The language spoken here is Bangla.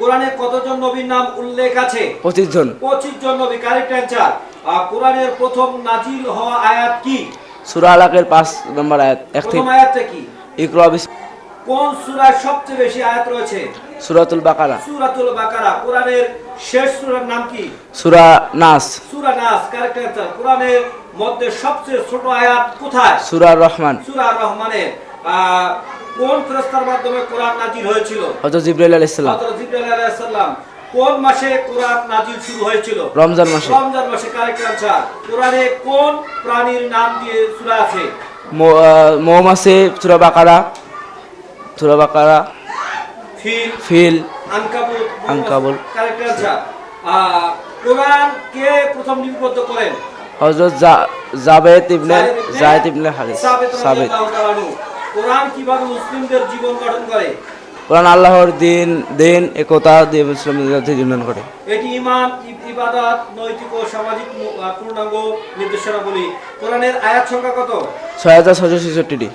কোরআনে কতজন নবীর নাম উল্লেখ আছে? পঁচিশ জন। পঁচিশ জন নবী কারেক্ট অ্যান্সার কোরআনের প্রথম নাজিল হওয়া আয়াত কি? সুরা আলাকের পাঁচ নম্বর আয়াত এক প্রথম আয়াতটা কি? ইকরা কোন সবচেয়ে বেশি আয়াত রয়েছে? সুরাতুল বাকারা। সূরাতুল বাকারা। কোরআনের শেষ সূরার নাম কি? সুরা নাস। সূরা নাস কারেক্ট অ্যান্সার কোরআনের মধ্যে সবচেয়ে ছোট আয়াত কোথায়? সুরা রহমান। সূরা রহমানের। আহ, কোন ফেরেশতার মাধ্যমে কোরআন নাজিল হয়েছিল? হজরত জিব্রাইল আলাইহিস সালাম। হযরত জিবরাইল আলাইহিস সালাম কোন মাসে কোরআন নাজিল শুরু হয়েছিল? রমজান মাসে। রমজান মাসে কারেক্ট কোরআনে কোন প্রাণীর নাম দিয়ে সূরা আছে? মৌমাছি সুরা বাকারা। সুরা বাকারা। ফিল। ফিল। আনকাবুত। আনকাবুত। কারেক্ট অ্যান্সার কোরআন কে প্রথম লিপিবদ্ধ করেন? হজরত জা- জাবেদ ইবনে জায়েদ ইবনে হারিস। সাবেত কোরআন কীভাবে মুসলিমদের জীবন গঠন করে? কোরআন আল্লাহর দিন দিন একতা দিয়ে মুসলিমদের জীবন করে। এটি ইমান ইবাদত নৈতিক ও সামাজিক পূর্ণাঙ্গ নির্দেশনা বলি কোরআনের আয়াত সংখ্যা কত? ছয় হাজার ছয়শো ছেষট্টিটি।